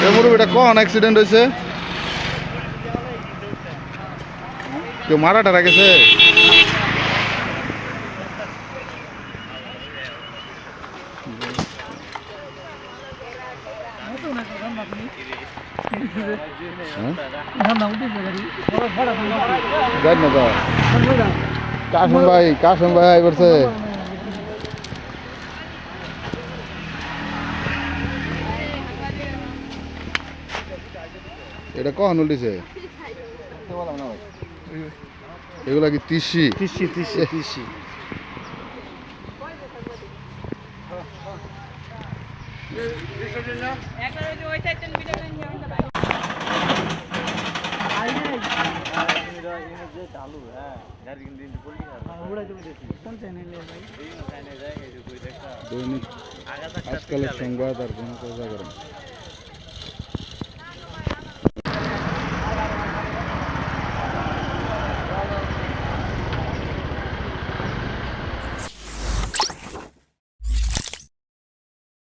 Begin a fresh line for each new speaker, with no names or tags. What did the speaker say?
এ মুরুব এটা কখন অ্যাক্সিডেন্ট হয়েছে কেউ মারা টারা গেছে হ্যাঁ? দেন না তো কাশন ভাই কাশন ভাই আই করছে এটা কখন উল্টেছে? এগুলা কি তিসি?
তিসি তিসি তিসি।
দৈনিক আজকালের সংবাদ আর কোনো কথা করেন।